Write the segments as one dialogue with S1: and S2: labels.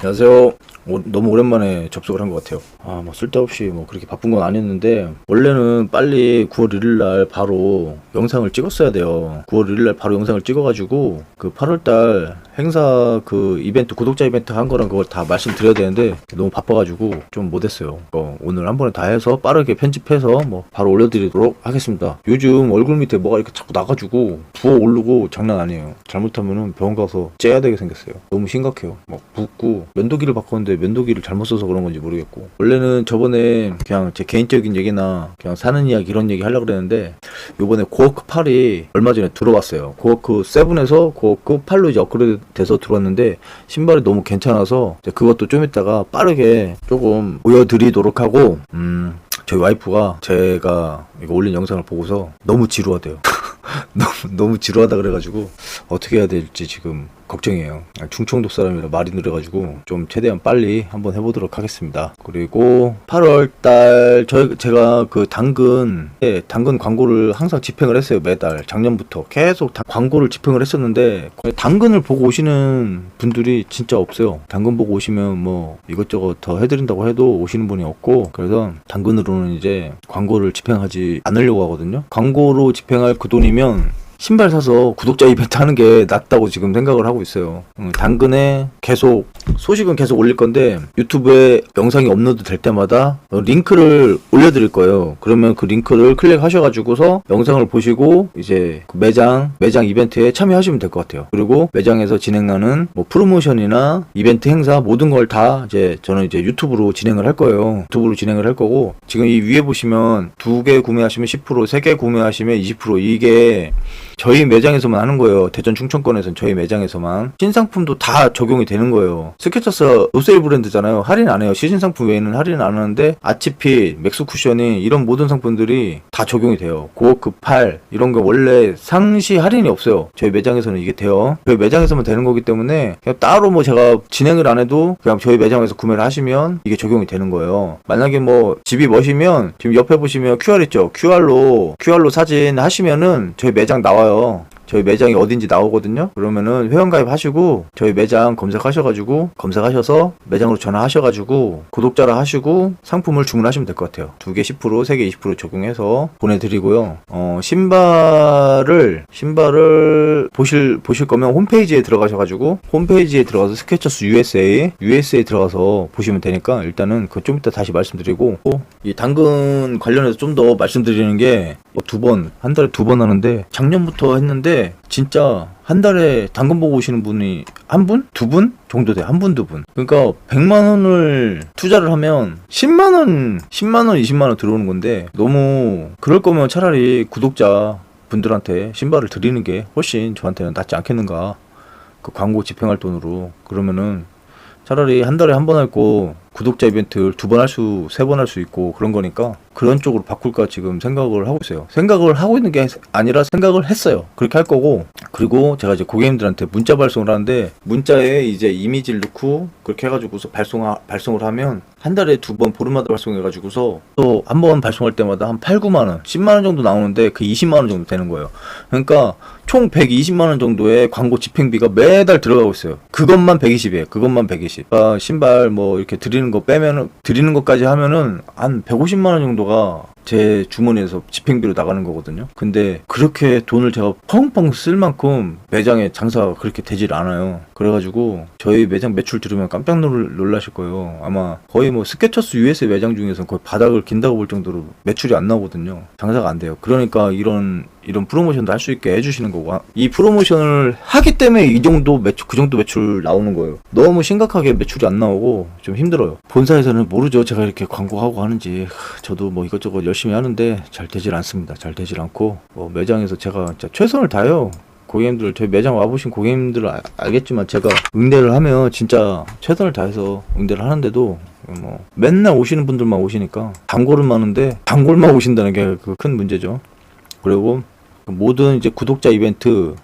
S1: 안녕하세요. 오- 너무 오랜만에 접속을 한 것 같아요. 아, 뭐 쓸데없이 뭐 그렇게 바쁜 건 아니었는데 원래는 빨리 9월 1일 날 바로 영상을 찍었어야 돼요. 9월 1일 날 바로 영상을 찍어가지고 그 8월 달 행사 그 이벤트 구독자 이벤트 한 거랑 그걸 다 말씀드려야 되는데 너무 바빠가지고 좀 못했어요. 어, 오늘 한 번에 다 해서 빠르게 편집해서 뭐 바로 올려드리도록 하겠습니다. 요즘 얼굴 밑에 뭐가 이렇게 자꾸 나가지고 부어 오르고 장난 아니에요. 잘못하면은 병원 가서 째야 되게 생겼어요. 너무 심각해요. 막 붓고 면도기를 바꿨는데 면도기를 잘못 써서 그런 건지 모르겠고 원래는 저번에 그냥 제 개인적인 얘기나 그냥 사는 이야기 이런 얘기 하려고 그랬는데 요번에 고어크 8이 얼마 전에 들어왔어요. 고어크 7에서 고어크 8로 이제 업그레이드 돼서 들어왔는데 신발이 너무 괜찮아서 그것도 좀 이따가 빠르게 조금 보여드리도록 하고 음 저희 와이프가 제가 이거 올린 영상을 보고서 너무 지루하대요. 너무 너무 지루하다 그래가지고 어떻게 해야 될지 지금 걱정이에요. 아, 충청도 사람이라 말이 느려가지고 좀 최대한 빨리 한번 해보도록 하겠습니다. 그리고 8월달 저 제가 그 당근 예, 당근 광고를 항상 집행을 했어요 매달 작년부터 계속 다 광고를 집행을 했었는데 당근을 보고 오시는 분들이 진짜 없어요. 당근 보고 오시면 뭐 이것저것 더 해드린다고 해도 오시는 분이 없고 그래서 당근으로는 이제 광고를 집행하지 않으려고 하거든요. 광고로 집행할 그 돈이면 신발 사서 구독자 이벤트 하는 게 낫다고 지금 생각을 하고 있어요. 음, 당근에 계속 소식은 계속 올릴 건데 유튜브에 영상이 업로드 될 때마다 어, 링크를 올려드릴 거예요. 그러면 그 링크를 클릭하셔가지고서 영상을 보시고 이제 그 매장 매장 이벤트에 참여하시면 될 것 같아요. 그리고 매장에서 진행하는 뭐 프로모션이나 이벤트 행사 모든 걸 다 이제 저는 이제 유튜브로 진행을 할 거예요. 유튜브로 진행을 할 거고 지금 이 위에 보시면 두 개 구매하시면 10%, 세 개 구매하시면 20% 이게 저희 매장에서만 하는 거예요. 대전 충청권에서는 저희 매장에서만 신상품도 다 적용이 되는 거예요. 스케쳐스 노세일 브랜드잖아요. 할인 안 해요. 시즌 상품 외에는 할인 안 하는데 아치핏, 맥스 쿠션이 이런 모든 상품들이 다 적용이 돼요. 고급 8 이런 거 원래 상시 할인이 없어요. 저희 매장에서는 이게 돼요. 저희 매장에서만 되는 거기 때문에 그냥 따로 뭐 제가 진행을 안 해도 그냥 저희 매장에서 구매를 하시면 이게 적용이 되는 거예요. 만약에 뭐 집이 멋이면 지금 옆에 보시면 QR 있죠. QR로 QR로 사진 하시면은 저희 매장 나와요. 봐요. 저희 매장이 어딘지 나오거든요. 그러면은 회원가입 하시고 저희 매장 검색하셔가지고 검색하셔서 매장으로 전화하셔가지고 구독자라 하시고 상품을 주문하시면 될 것 같아요. 두 개 10%, 세 개 20% 적용해서 보내드리고요. 어, 신발을 신발을 보실 보실 거면 홈페이지에 들어가셔가지고 홈페이지에 들어가서 스케쳐스 USA USA 들어가서 보시면 되니까 일단은 그 좀 이따 다시 말씀드리고 또이 당근 관련해서 좀 더 말씀드리는 게 두 번, 한 달에 두 번 하는데 작년부터 했는데 진짜 한 달에 당근 보고 오시는 분이 한 분? 두 분? 정도 돼. 한 분, 두 분. 그러니까 100만 원을 투자를 하면 10만 원, 10만 원, 20만 원 들어오는 건데 너무 그럴 거면 차라리 구독자 분들한테 신발을 드리는 게 훨씬 저한테는 낫지 않겠는가. 그 광고 집행할 돈으로. 그러면은 차라리 한 달에 한 번 할 거 구독자 이벤트를 두 번 할 수, 세 번 할 수 있고 그런 거니까 그런 쪽으로 바꿀까 지금 생각을 하고 있어요. 생각을 하고 있는 게 아니라 생각을 했어요. 그렇게 할 거고 그리고 제가 이제 고객님들한테 문자 발송을 하는데 문자에 이제 이미지를 넣고 그렇게 해가지고서 발송 발송을 하면 한 달에 두 번 보름마다 발송해가지고서 또 한 번 발송할 때마다 한 8, 9만 원, 10만 원 정도 나오는데 그 20만 원 정도 되는 거예요. 그러니까 총 120만 원 정도의 광고 집행비가 매달 들어가고 있어요. 그것만 120이에요. 그것만 120. 아, 신발 뭐 이렇게 드리는 거 빼면은 드리는 것까지 하면은 한 150만 원 정도가 제 주머니에서 집행비로 나가는 거거든요. 근데 그렇게 돈을 제가 펑펑 쓸 만큼 매장에 장사가 그렇게 되질 않아요. 그래가지고 저희 매장 매출 들으면 깜짝 놀, 놀라실 거예요. 아마 거의 뭐 스케쳐스 US 매장 중에서 거의 바닥을 긴다고 볼 정도로 매출이 안 나오거든요. 장사가 안 돼요. 그러니까 이런 이런 프로모션도 할 수 있게 해주시는 거고 이 프로모션을 하기 때문에 이 정도 매출 그 정도 매출 나오는 거예요. 너무 심각하게 매출이 안 나오고 좀 힘들어요. 본사에서는 모르죠. 제가 이렇게 광고하고 하는지 하, 저도 뭐 이것저것 열심히 하는데 잘 되질 않습니다. 잘 되질 않고 뭐 매장에서 제가 최선을 다해요. 고객님들 저희 매장 와보신 고객님들 은 알 겠지만 제가 응대를 하면 진짜 최선을 다해서 응대를 하는데도 뭐 맨날 오시는 분들만 오시니까 단골은 많은데 단골만 오신다는 게 그 큰 문제죠. 그리고 모든 이제 구독자 이벤트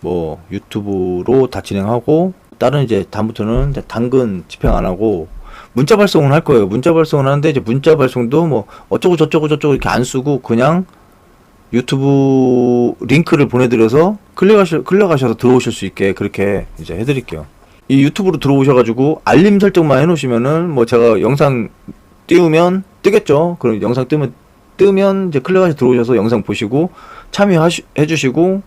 S1: 뭐 유튜브로 다 진행하고 다른 이제 다음부터는 이제 당근 집행 안 하고 문자 발송을 할 거예요. 문자 발송을 하는데 이제 문자 발송도 뭐 어쩌고 저쩌고 저쩌고 이렇게 안 쓰고 그냥 유튜브 링크를 보내드려서 클릭하셔 클릭하셔서 들어오실 수 있게 그렇게 이제 해드릴게요. 이 유튜브로 들어오셔가지고 알림 설정만 해놓으시면은 뭐 제가 영상 띄우면 뜨겠죠. 그럼 영상 뜨면 뜨면 이제 클릭하셔서 들어오셔서 영상 보시고 참여해 주시고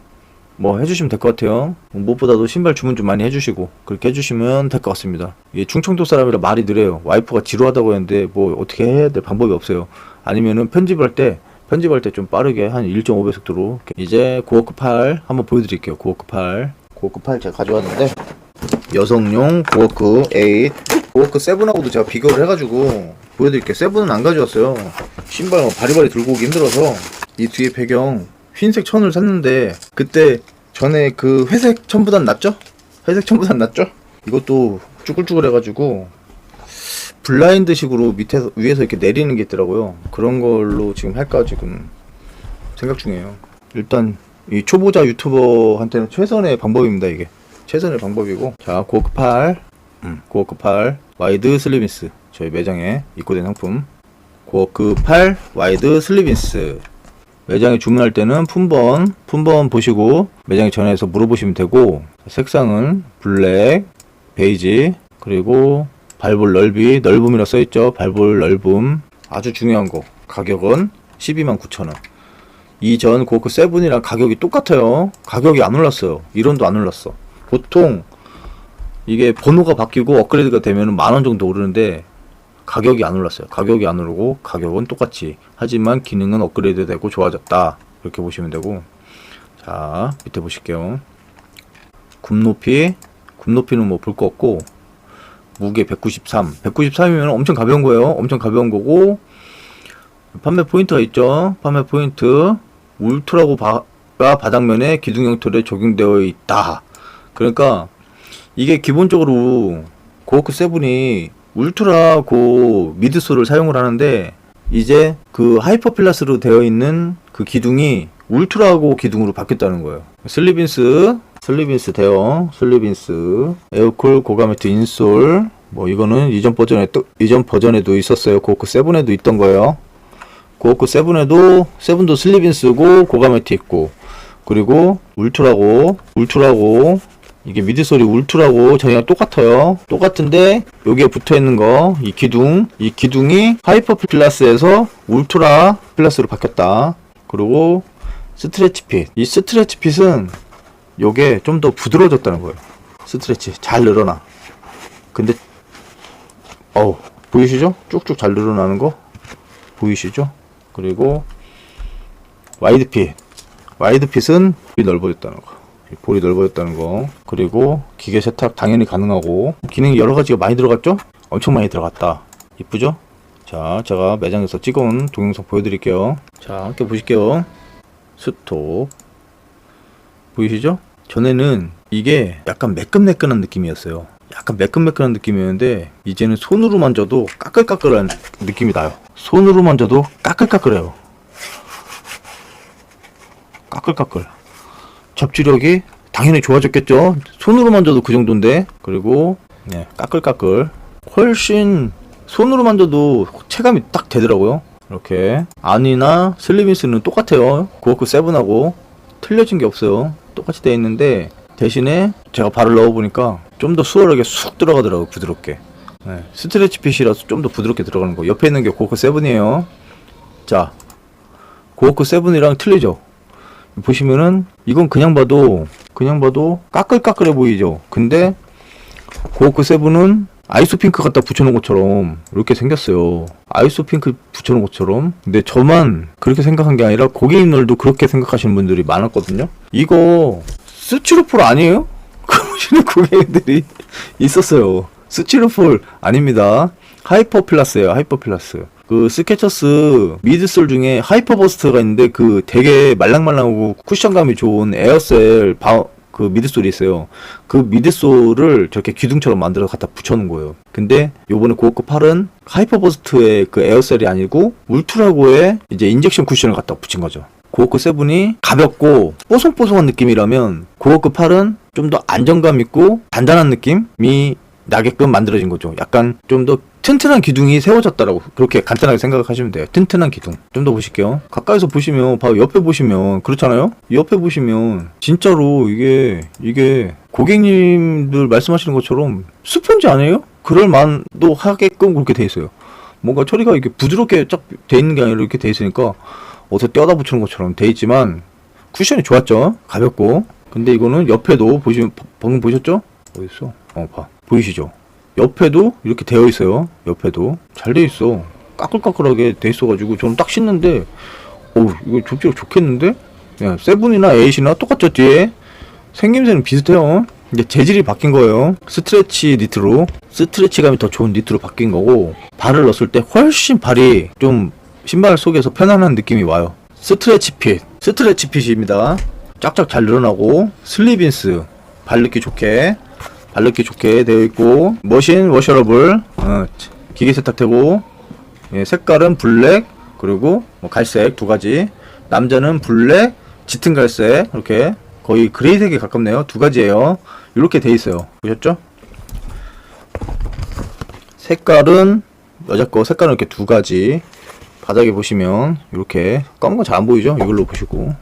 S1: 뭐 해주시면 될 것 같아요. 무엇보다도 신발 주문 좀 많이 해주시고 그렇게 해주시면 될 것 같습니다. 이 충청도 사람이라 말이 느려요. 와이프가 지루하다고 했는데 뭐 어떻게 해야 될 방법이 없어요. 아니면은 편집할 때 편집할 때 좀 빠르게 한 1.5배 속도로 이제 고어크 8 한번 보여드릴게요. 고어크 8 고어크 8 제가 가져왔는데 여성용 고어크 8 고어크 7하고도 제가 비교를 해가지고 보여드릴게요. 7은 안 가져왔어요. 신발 뭐 바리바리 들고 오기 힘들어서 이 뒤에 배경 흰색 천을 샀는데 그때 전에 그 회색 천보단 낫죠? 회색 천보단 낫죠? 이것도 쭈글쭈글 해가지고 블라인드 식으로 밑에서 위에서 이렇게 내리는 게 있더라고요. 그런 걸로 지금 할까 지금 생각 중이에요. 일단 이 초보자 유튜버한테는 최선의 방법입니다 이게 최선의 방법이고 자 고급 8 음, 고급 8 와이드 슬리빈스 저희 매장에 입고된 상품. 고급 8 와이드 슬리빈스. 매장에 주문할 때는 품번 품번 보시고 매장에 전화해서 물어보시면 되고 색상은 블랙 베이지 그리고 발볼 넓이 넓음이라 써있죠. 발볼 넓음. 아주 중요한 거. 가격은 12만 9천원. 이전 고크 세븐이랑 가격이 똑같아요. 가격이 안 올랐어요. 1원도 안 올랐어. 보통 이게 번호가 바뀌고 업그레이드가 되면 만원 정도 오르는데 가격이 안 올랐어요. 가격이 안 오르고 가격은 똑같이. 하지만 기능은 업그레이드 되고 좋아졌다. 이렇게 보시면 되고. 자 밑에 보실게요. 굽높이 굽높이는 뭐 볼 거 없고 무게 193 193이면 엄청 가벼운 거예요. 엄청 가벼운 거고 판매 포인트가 있죠. 판매 포인트. 울트라고 바가 바닥면에 기둥형 털에 적용되어 있다. 그러니까 이게 기본적으로 고어크 세븐이 울트라 고 미드솔을 사용을 하는데 이제 그 하이퍼 필라스로 되어 있는 그 기둥이 울트라고 기둥으로 바뀌었다는 거예요. 슬리빈스, 슬리빈스 대형, 슬리빈스, 에어쿨 고가매트 인솔, 뭐 이거는 이전 버전에 또 이전 버전에도 있었어요. 고크 7에도 있던 거예요. 고크 7에도 7도 슬리빈스고 고가매트 있고 그리고 울트라고 울트라고 이게 미드솔이 울트라고 저희랑 똑같아요. 똑같은데 여기에 붙어 있는 거 이 기둥 이 기둥이 하이퍼 플러스에서 울트라 플러스로 바뀌었다. 그리고 스트레치 핏. 이 스트레치 핏은 요게 좀 더 부드러워졌다는 거예요. 스트레치 잘 늘어나. 근데 어우 보이시죠? 쭉쭉 잘 늘어나는 거 보이시죠? 그리고 와이드 핏. 와이드 핏은 넓어졌다는 거. 볼이 넓어졌다는 거. 그리고 기계 세탁 당연히 가능하고. 기능이 여러 가지가 많이 들어갔죠? 엄청 많이 들어갔다. 이쁘죠? 자 제가 매장에서 찍어온 동영상 보여드릴게요. 자 함께 보실게요. 스톱. 보이시죠? 전에는 이게 약간 매끈매끈한 느낌이었어요. 약간 매끈매끈한 느낌이었는데 이제는 손으로 만져도 까끌까끌한 느낌이 나요. 손으로 만져도 까끌까끌해요. 까끌까끌 접지력이 당연히 좋아졌겠죠. 손으로 만져도 그 정도인데 그리고 네, 까끌까끌 훨씬 손으로 만져도 체감이 딱 되더라고요. 이렇게 안이나 슬리빈스는 똑같아요. 고어크 세븐하고 틀려진 게 없어요. 똑같이 되어 있는데 대신에 제가 발을 넣어보니까 좀 더 수월하게 쑥 들어가더라고요. 부드럽게. 네, 스트레치 핏이라서 좀 더 부드럽게 들어가는 거. 옆에 있는 게 고어크 세븐이에요. 자, 고어크 세븐이랑 틀리죠? 보시면은 이건 그냥 봐도 그냥 봐도 까끌까끌해 보이죠. 근데 고어크 세븐은 아이소핑크 갖다 붙여놓은 것처럼 이렇게 생겼어요. 아이소핑크 붙여놓은 것처럼. 근데 저만 그렇게 생각한 게 아니라 고객님들도 그렇게 생각하시는 분들이 많았거든요. 이거 스치로폴 아니에요? 그러시는 고객님들이 있었어요. 스치로폴 아닙니다. 하이퍼 플러스예요. 하이퍼 플러스. 그 스케쳐스 미드솔 중에 하이퍼 버스트가 있는데 그 되게 말랑말랑하고 쿠션감이 좋은 에어셀 바, 그 미드솔이 있어요. 그 미드솔을 저렇게 기둥처럼 만들어 갖다 붙여놓은 거예요. 근데 요번에 고급 8은 하이퍼 버스트의 그 에어셀이 아니고 울트라고의 이제 인젝션 쿠션을 갖다 붙인 거죠. 고급 7이 가볍고 뽀송뽀송한 느낌이라면 고급 8은 좀 더 안정감 있고 단단한 느낌이 나게끔 만들어진 거죠. 약간 좀 더 튼튼한 기둥이 세워졌다라고 그렇게 간단하게 생각하시면 돼요. 튼튼한 기둥. 좀 더 보실게요. 가까이서 보시면 바로 옆에 보시면 그렇잖아요. 옆에 보시면 진짜로 이게 이게 고객님들 말씀하시는 것처럼 스펀지 아니에요? 그럴 만도 하게끔 그렇게 돼 있어요. 뭔가 처리가 이렇게 부드럽게 쫙 돼 있는 게 아니라 이렇게 돼 있으니까 어디서 떼어다 붙이는 것처럼 돼 있지만 쿠션이 좋았죠. 가볍고. 근데 이거는 옆에도 보시면 방금 보셨죠? 어디 있어? 어, 봐. 보이시죠? 옆에도 이렇게 되어 있어요. 옆에도 잘 돼 있어. 까끌까끌하게 돼 있어가지고 저는 딱 신는데, 오 이거 접지력 좋겠는데? 야, 세븐이나 에잇이나 똑같죠 뒤에 생김새는 비슷해요. 이제 재질이 바뀐 거예요. 스트레치 니트로 스트레치감이 더 좋은 니트로 바뀐 거고 발을 넣었을 때 훨씬 발이 좀 신발 속에서 편안한 느낌이 와요. 스트레치 핏, 스트레치 핏입니다. 쫙쫙 잘 늘어나고 슬리빈스 발 넣기 좋게 발 넣기 좋게 되어 있고 머신 워셔러블 어, 기계 세탁되고 예, 색깔은 블랙 그리고 뭐 갈색 두 가지. 남자는 블랙 짙은 갈색 이렇게 거의 그레이색에 가깝네요. 두 가지예요. 이렇게 돼 있어요. 보셨죠? 색깔은 여자 거 색깔은 이렇게 두 가지. 바닥에 보시면 이렇게 검은 건잘안 보이죠? 이걸로 보시고.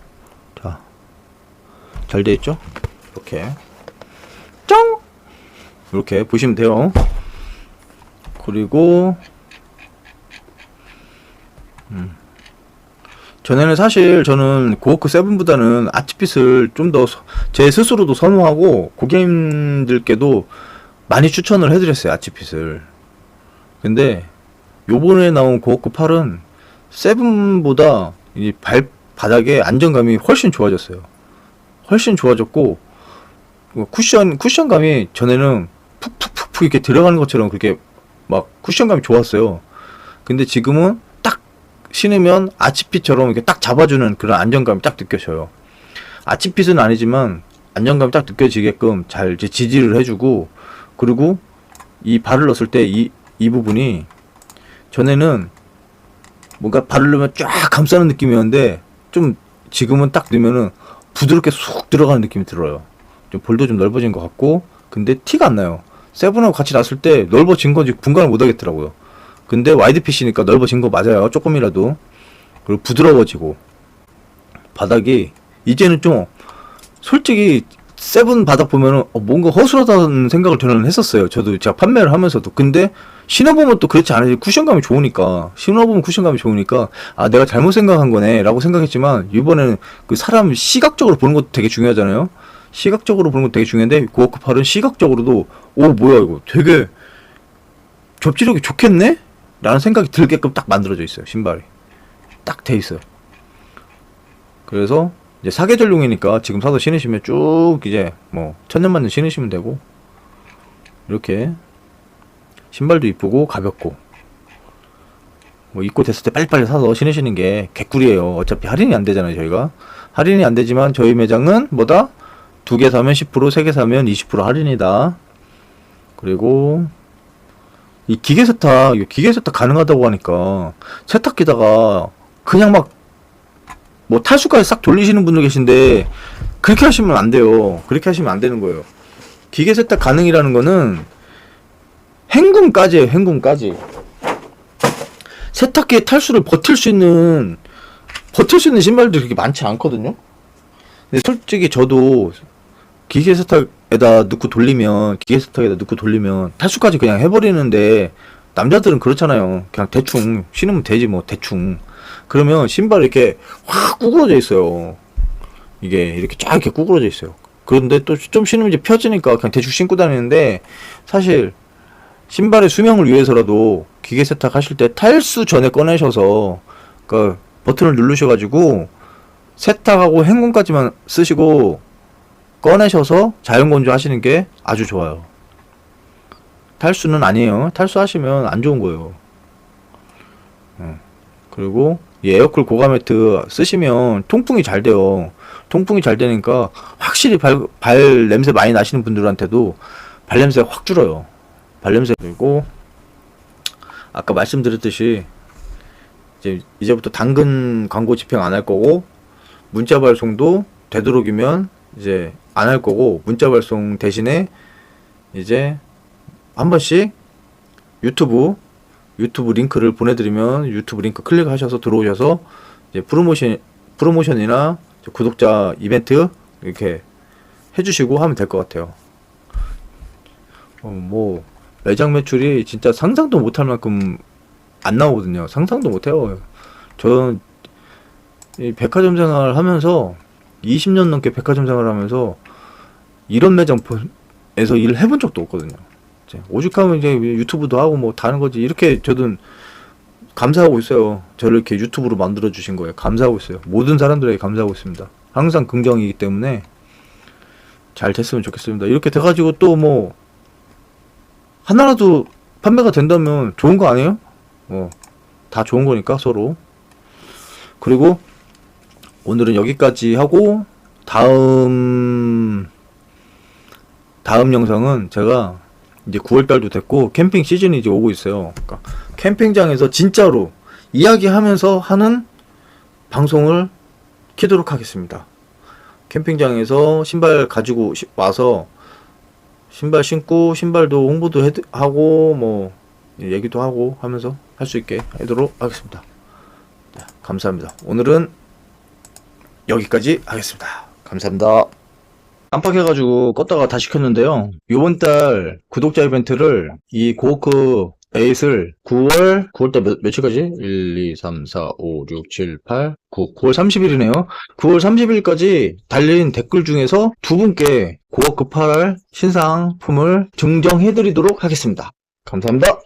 S1: 자잘 돼 있죠? 이렇게. 짱 이렇게 보시면 돼요. 그리고 음. 전에는 사실 저는 고워크 7보다는 아치핏을 좀 더 제 스스로도 선호하고 고객님들께도 많이 추천을 해드렸어요 아치핏을. 근데 요번에 나온 고워크 8은 7보다 이 발바닥의 안정감이 훨씬 좋아졌어요. 훨씬 좋아졌고 뭐 쿠션 쿠션감이 전에는 푹푹푹푹 이렇게 들어가는 것처럼 그렇게 막 쿠션감이 좋았어요. 근데 지금은 딱 신으면 아치핏처럼 이렇게 딱 잡아주는 그런 안정감이 딱 느껴져요. 아치핏은 아니지만 안정감이 딱 느껴지게끔 잘 이제 지지를 해주고 그리고 이 발을 넣었을 때 이 이 부분이 전에는 뭔가 발을 넣으면 쫙 감싸는 느낌이었는데 좀 지금은 딱 넣으면은 부드럽게 쑥 들어가는 느낌이 들어요. 좀 볼도 좀 넓어진 것 같고 근데 티가 안 나요. 세븐하고 같이 놨을 때 넓어진 건지 분간을 못 하겠더라고요. 근데 와이드 핏이니까 넓어진 거 맞아요. 조금이라도. 그리고 부드러워지고 바닥이 이제는 좀 솔직히 세븐 바닥 보면은 어, 뭔가 허술하다는 생각을 저는 했었어요. 저도 제가 판매를 하면서도. 근데 신어보면 또 그렇지 않아요. 쿠션감이 좋으니까. 신어보면 쿠션감이 좋으니까 아 내가 잘못 생각한 거네 라고 생각했지만 이번에는 그 사람 시각적으로 보는 것도 되게 중요하잖아요. 시각적으로 보는 것도 되게 중요한데 고어크 팔은 시각적으로도 오 뭐야 이거 되게 접지력이 좋겠네? 라는 생각이 들게끔 딱 만들어져 있어요 신발이. 딱 돼 있어요. 그래서 이제 사계절용이니까 지금 사서 신으시면 쭉 이제 뭐 천년만년 신으시면 되고 이렇게 신발도 이쁘고 가볍고. 뭐 입고 됐을 때 빨리빨리 사서 신으시는 게 개꿀이에요. 어차피 할인이 안 되잖아요 저희가. 할인이 안 되지만 저희 매장은 뭐다 두 개 사면 10%, 세 개 사면 20% 할인이다. 그리고 이 기계 세탁, 이 기계 세탁 가능하다고 하니까 세탁기다가 그냥 막 뭐 탈수까지 싹 돌리시는 분도 계신데 그렇게 하시면 안 돼요. 그렇게 하시면 안 되는 거예요. 기계 세탁 가능이라는 거는 행군까지예요. 행군까지. 세탁기의 탈수를 버틸 수 있는 버틸 수 있는 신발들이 그렇게 많지 않거든요. 근데 솔직히 저도 기계 세탁에다 넣고 돌리면 기계 세탁에다 넣고 돌리면 탈수까지 그냥 해버리는데 남자들은 그렇잖아요. 그냥 대충 신으면 되지 뭐 대충. 그러면 신발 이렇게 확 구부러져 있어요. 이게 이렇게 쫙 이렇게 구부러져 있어요. 그런데 또 좀 신으면 이제 펴지니까 그냥 대충 신고 다니는데 사실 신발의 수명을 위해서라도 기계 세탁 하실 때 탈수 전에 꺼내셔서 그 버튼을 누르셔가지고 세탁하고 행군까지만 쓰시고 꺼내셔서 자연 건조 하시는 게 아주 좋아요. 탈수는 아니에요. 탈수하시면 안 좋은 거예요. 어. 그리고 이 에어쿨 고가 매트 쓰시면 통풍이 잘 돼요. 통풍이 잘 되니까 확실히 발, 발 냄새 많이 나시는 분들한테도 발 냄새가 확 줄어요. 발 냄새 그리고 아까 말씀드렸듯이 이제 이제부터 당근 광고 집행 안 할 거고 문자 발송도 되도록이면 이제 안 할 거고 문자 발송 대신에 이제 한 번씩 유튜브 유튜브 링크를 보내드리면 유튜브 링크 클릭하셔서 들어오셔서 이제 프로모션 프로모션이나 구독자 이벤트 이렇게 해주시고 하면 될 것 같아요. 어, 뭐 매장 매출이 진짜 상상도 못할 만큼 안 나오거든요. 상상도 못해요. 저는 이 백화점 생활 하면서 20년 넘게 백화점 생활을 하면서 이런 매장에서 일을 해본 적도 없거든요. 이제 오죽하면 이제 유튜브도 하고 뭐 다른 거지 이렇게 저는 감사하고 있어요. 저를 이렇게 유튜브로 만들어 주신 거에 감사하고 있어요. 모든 사람들에게 감사하고 있습니다. 항상 긍정이기 때문에 잘 됐으면 좋겠습니다. 이렇게 돼가지고 또 뭐 하나라도 판매가 된다면 좋은 거 아니에요? 뭐 다 좋은 거니까 서로. 그리고 오늘은 여기까지 하고 다음 다음 영상은 제가 이제 9월 달도 됐고 캠핑 시즌이 이제 오고 있어요. 그러니까 캠핑장에서 진짜로 이야기하면서 하는 방송을 키도록 하겠습니다. 캠핑장에서 신발 가지고 시- 와서 신발 신고 신발도 홍보도 해, 하고 뭐 얘기도 하고 하면서 할 수 있게 하도록 하겠습니다. 네, 감사합니다. 오늘은 여기까지 하겠습니다. 감사합니다. 깜빡해가지고 껐다가 다시 켰는데요. 이번 달 구독자 이벤트를 이 고호크 에잇을 9월, 9월달 몇, 며칠까지? 1, 2, 3, 4, 5, 6, 7, 8, 9, 9월 30일이네요. 9월 30일까지 달린 댓글 중에서 두 분께 고호크 8할 신상품을 증정해드리도록 하겠습니다. 감사합니다.